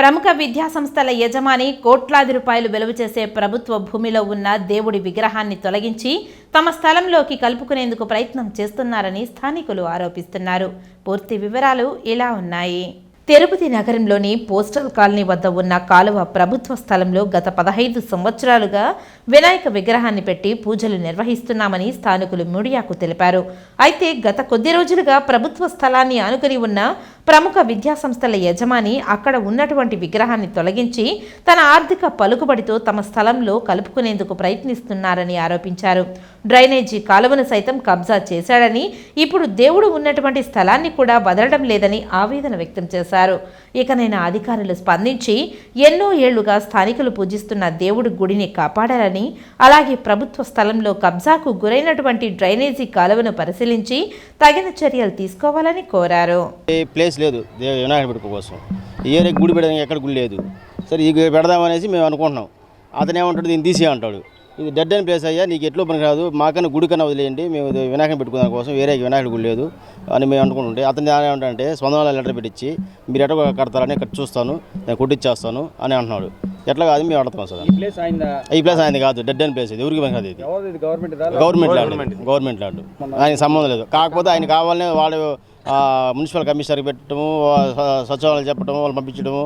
ప్రముఖ విద్యా సంస్థల యజమాని కోట్లాది రూపాయలు విలువ చేసే ప్రభుత్వ భూమిలో ఉన్న దేవుడి విగ్రహాన్ని తొలగించి తమ స్థలంలోకి కలుపుకునేందుకు ప్రయత్నం చేస్తున్నారని స్థానికులు ఆరోపిస్తున్నారు. పూర్తి వివరాలు ఇలా ఉన్నాయి. తిరుపతి నగరంలోని పోస్టల్ కాలనీ వద్ద ఉన్న కాలువ ప్రభుత్వ స్థలంలో గత పదహైదు సంవత్సరాలుగా వినాయక విగ్రహాన్ని పెట్టి పూజలు నిర్వహిస్తున్నామని స్థానికులు మీడియాకు తెలిపారు. అయితే గత కొద్ది రోజులుగా ప్రభుత్వ స్థలాన్ని ఆనుకుని ఉన్న ప్రముఖ విద్యాసంస్థల యజమాని అక్కడ ఉన్నటువంటి విగ్రహాన్ని తొలగించి తన ఆర్థిక పలుకుబడితో తమ స్థలంలో కలుపుకునేందుకు ప్రయత్నిస్తున్నారని ఆరోపించారు. డ్రైనేజీ కాలువను సైతం కబ్జా చేశాడని ఇప్పుడు దేవుడు ఉన్నటువంటి స్థలాన్ని కూడా వదలడం లేదని ఆవేదన వ్యక్తం చేశారు. ఇకనైనా అధికారులు స్పందించి ఎన్నో ఏళ్ళుగా స్థానికులు పూజిస్తున్న దేవుడి గుడిని కాపాడాలని అలాగే ప్రభుత్వ స్థలంలో కబ్జాకు గురైనటువంటి డ్రైనేజీ కాలువను పరిశీలించి తగిన చర్యలు తీసుకోవాలని కోరారు. ప్లేస్ లేదు. వినాయకుడి కోసం. ఈ గుడి పెడదాం ఎక్కడ గుడి లేదు. సరే ఇది పెడదామనేసి మేము అనుకుంటున్నాం. అతను ఏమంటాడు దీన్ని తీసే అంటాడు. ఇది డెడ్ అండ్ ప్లేస్ అయ్యా నీకు ఎట్లో పని కాదు. మాకన్నా గుడి కన్నా వదిలేయండి. మేము వినాయకం పెట్టుకున్న పెట్టుకునే కోసం వేరే వినాయకుడు గుడి లేదు అని మేము అనుకుంటుంటే అతను ఏమంటే వాళ్ళ లెటర్ పెట్టించి మీరు ఎట్లా కడతారని ఇక్కడ చూస్తాను నేను కొట్టిచ్చేస్తాను అని అంటున్నాడు. ఎట్లా కాదు మేము అడతాం సార్. ఈ ప్లేస్ అయిందా ఈ ప్లేస్ ఆయన కాదు డెడ్ అండ్ ప్లేస్ ఇది ఎవరికి పని కాదు ఇది. ఎవరు ఇది? Government government land government. Land ఆయనకి సంబంధం లేదు. కాకపోతే ఆయన కావాలనే వాడు ఆ, మున్సిపల్ కమిషనర్కి పెట్టడము స- సచివాలయం చెప్పడము వాళ్ళు పంపించడము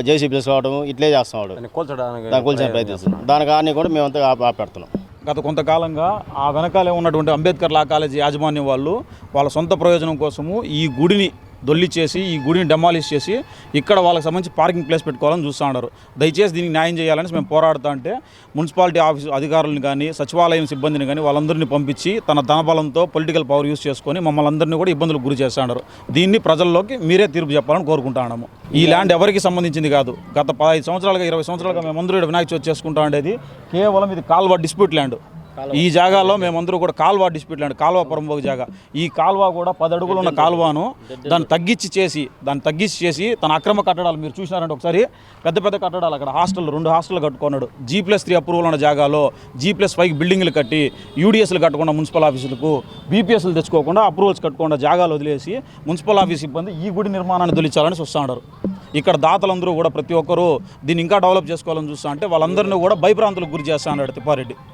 జేసీ ప్లేస్ కావడము ఇట్లే చేస్తున్నాడు దాన్ని కూల్చడానికి దాని కూల్చిన ప్రయత్నిస్తున్నాం. దానికి అన్ని కూడా మేమంతా ఆప- ఆపెడుతున్నాం. గత కొంతకాలంగా ఆ వెనకాలే ఉన్నటువంటి అంబేద్కర్ లా కాలేజీ యాజమాన్యం వాళ్ళు వాళ్ళ సొంత ప్రయోజనం కోసము ఈ గుడిని దొల్లిచ్చేసి ఈ గుడిని డెమాలిష్ చేసి ఇక్కడ వాళ్ళకి సంబంధించి పార్కింగ్ ప్లేస్ పెట్టుకోవాలని చూస్తూ ఉన్నారు. దయచేసి దీనికి న్యాయం చేయాలని మేము పోరాడుతా అంటే మున్సిపాలిటీ ఆఫీస్ అధికారులను కానీ సచివాలయం సిబ్బందిని కానీ వాళ్ళందరినీ పంపించి తన ధనబలంతో పొలిటికల్ పవర్ యూస్ చేసుకొని మమ్మల్ని అందరినీ కూడా ఇబ్బందులకు గురి చేస్తున్నారు దీన్ని ప్రజల్లోకి మీరే తీర్పు చెప్పాలని కోరుకుంటున్నాము ఈ ల్యాండ్ ఎవరికి సంబంధించింది కాదు. గత పదహైదు సంవత్సరాలుగా ఇరవై సంవత్సరాలుగా మేమందరూ ఇక్కడ వినాయక చవితి చేసుకుంటా ఉండేది. కేవలం ఇది కాల్వ డిస్ప్యూట్ ల్యాండ్ ఈ జాగాలో మేమందరూ కూడా కాల్వ డిస్ప్యూట్ ల్యాండ్ కాల్వ పొరంబోగు జాగా. ఈ కాల్వ కూడా పది అడుగులు ఉన్న కాల్వను దాన్ని తగ్గించి చేసి దాన్ని తగ్గించి చేసి తన అక్రమ కట్టడాలు మీరు చూసినారంటే ఒకసారి పెద్ద పెద్ద కట్టడాలు అక్కడ హాస్టల్ రెండు హాస్టల్ కట్టుకున్నాడు. జీ ప్లస్ త్రీ అప్రూవల్ ఉన్న జాగాలో జీ ప్లస్ ఫైవ్ బిల్డింగ్లు కట్టి యూడిఎస్లు కట్టకుండా మున్సిపల్ ఆఫీసులకు బీపీఎస్లు తెచ్చుకోకుండా అప్రూవల్స్ కట్టకుండా జాగాలు వదిలేసి మున్సిపల్ ఆఫీస్ సిబ్బంది ఈ గుడి నిర్మాణాన్ని తొలిచాలని చూస్తున్నారు ఇక్కడ దాతలందరూ కూడా ప్రతి ఒక్కరూ దీన్ని ఇంకా డెవలప్ చేసుకోవాలని చూస్తా అంటే వాళ్ళందరినీ కూడా భయభ్రాంతులకు గురి చేస్తా అన్నాడు తిప్పారెడ్డి.